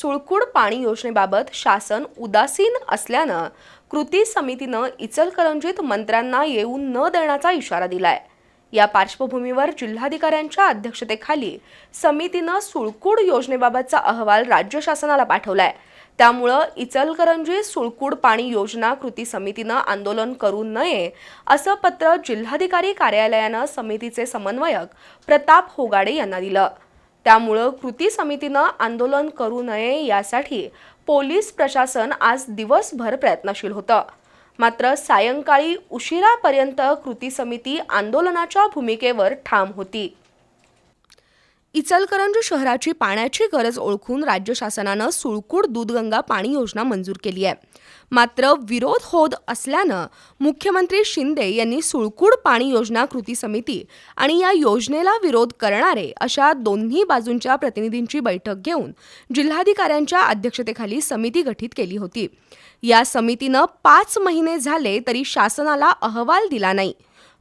सुळकूड पाणी योजनेबाबत शासन उदासीन असल्यानं कृती समितीनं इचलकरंजीत मंत्र्यांना येऊ न देण्याचा इशारा दिलाय. या पार्श्वभूमीवर जिल्हाधिकाऱ्यांच्या अध्यक्षतेखाली समितीनं सुळकूड योजनेबाबतचा अहवाल राज्य शासनाला पाठवलाय. त्यामुळं इचलकरंजी सुळकूड पाणी योजना कृती समितीनं आंदोलन करू नये असं पत्र जिल्हाधिकारी कार्यालयानं समितीचे समन्वयक प्रताप होगाडे यांना दिलं. त्यामुळं कृती समितीनं आंदोलन करू नये यासाठी पोलीस प्रशासन आज दिवसभर प्रयत्नशील होतं. मात्र सायंकाळी उशिरापर्यंत कृती समिती आंदोलनाच्या भूमिकेवर ठाम होती. इचलकरंजी शहराची पाण्याची गरज ओळखून राज्य शासनानं सुळकूड दूधगंगा पाणी योजना मंजूर केली आहे. मात्र विरोध होत असल्यानं मुख्यमंत्री शिंदे यांनी सुळकूड पाणी योजना कृती समिती आणि या योजनेला विरोध करणारे अशा दोन्ही बाजूंच्या प्रतिनिधींची बैठक घेऊन जिल्हाधिकाऱ्यांच्या अध्यक्षतेखाली समिती गठीत केली होती. या समितीनं पाच महिने झाले तरी शासनाला अहवाल दिला नाही.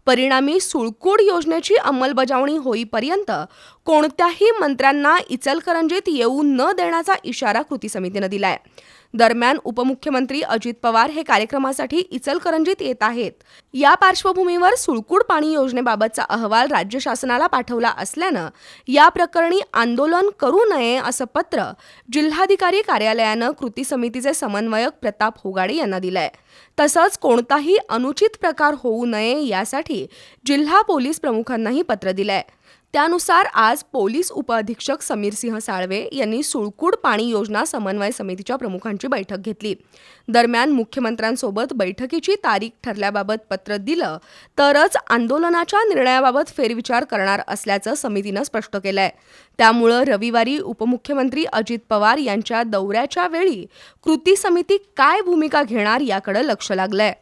परिणामी सुळकूड योजनेची अंमलबजावणी होईपर्यंत कोणत्याही मंत्र्यांना इचलकरंजीत येऊ न देण्याचा इशारा कृती समितीनं दिलाय. दरम्यान उपमुख्यमंत्री अजित पवार हे कार्यक्रमासाठी इचलकरंजीत येत आहेत. या पार्श्वभूमीवर सुळकूड पाणी योजनेबाबतचा अहवाल राज्य शासनाला पाठवला असल्यानं या प्रकरणी आंदोलन करू नये असं पत्र जिल्हाधिकारी कार्यालयानं कृती समितीचे समन्वयक प्रताप होगाडे यांना दिलंय. तसंच कोणताही अनुचित प्रकार होऊ नये यासाठी जिल्हा पोलीस प्रमुखांनाही पत्र दिलंय. त्यानुसार आज पोलीस उपअधीक्षक समीर सिंह साळवे यांनी सुळकूड पाणी योजना समन्वय समितीच्या प्रमुखांची बैठक घेतली. दरम्यान मुख्यमंत्र्यांसोबत बैठकीची तारीख ठरल्याबाबत पत्र दिलं तरच आंदोलनाच्या निर्णयाबाबत फेरविचार करणार असल्याचं समितीनं स्पष्ट केलंय. त्यामुळं रविवारी उपमुख्यमंत्री अजित पवार यांच्या दौऱ्याच्या वेळी कृती समिती काय भूमिका घेणार याकडे लक्ष लागलंय.